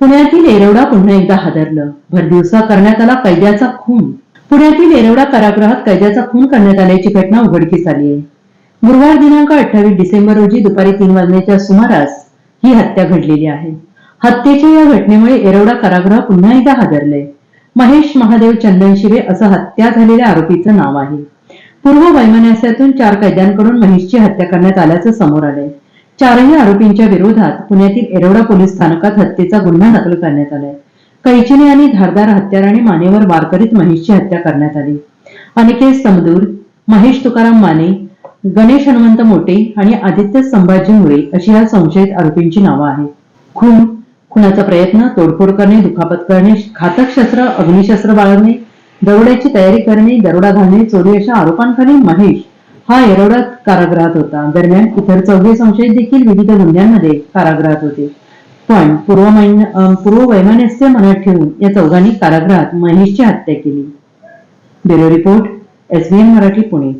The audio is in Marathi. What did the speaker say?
पुण्यातील एरवडा पुन्हा एकदा हादरलं. भरदिवसा करण्यात आला कैद्याचा खून. पुण्यातील एरवडा कारागृहात कैद्याचा खून करण्यात आल्याची घटना उघडकीस आली आहे गुरुवार दिनांक अठ्ठावीस डिसेंबर रोजी दुपारी तीन वाजण्याच्या सुमारास ही हत्या घडलेली आहे. हत्येच्या या घटनेमुळे एरवडा कारागृह पुन्हा एकदा हादरलंय. महेश महादेव चंदन शिवे असं हत्या झालेल्या आरोपीचं नाव आहे. पूर्व वैमनस्यातून चार कैद्यांकडून महेशची हत्या करण्यात आल्याचं समोर आलंय. चारही आरोपींच्या विरोधात पुण्यातील एरोडा पोलीस स्थानकात हत्येचा गुन्हा दाखल करण्यात आलाय. कैचिने आणि धारदार हत्याराने मानेवर वार करीत महेशची हत्या करण्यात आली. अनिकेत समदूर महेश तुकाराम माने गणेश हनुमंत मोटे आणि आदित्य संभाजी मुळे अशी या संशयित आरोपींची नावं आहेत. खून खुनाचा प्रयत्न तोडफोड करणे दुखापत करणे घातक शस्त्र अग्निशस्त्र बाळगणे दरोड्याची तयारी करणे दरोडा घालणे चोरी अशा आरोपांखाली महेश हा एरोडात कारागृहात होता. दरम्यान इतर चौघे संशयित देखील विविध गुन्ह्यांमध्ये कारागृहात होते. पण पूर्व पूर्व वैमानस्य मनात ठेवून या चौघांनी कारागृहात महेशची हत्या केली. Bureau report SBN Marathi Pune.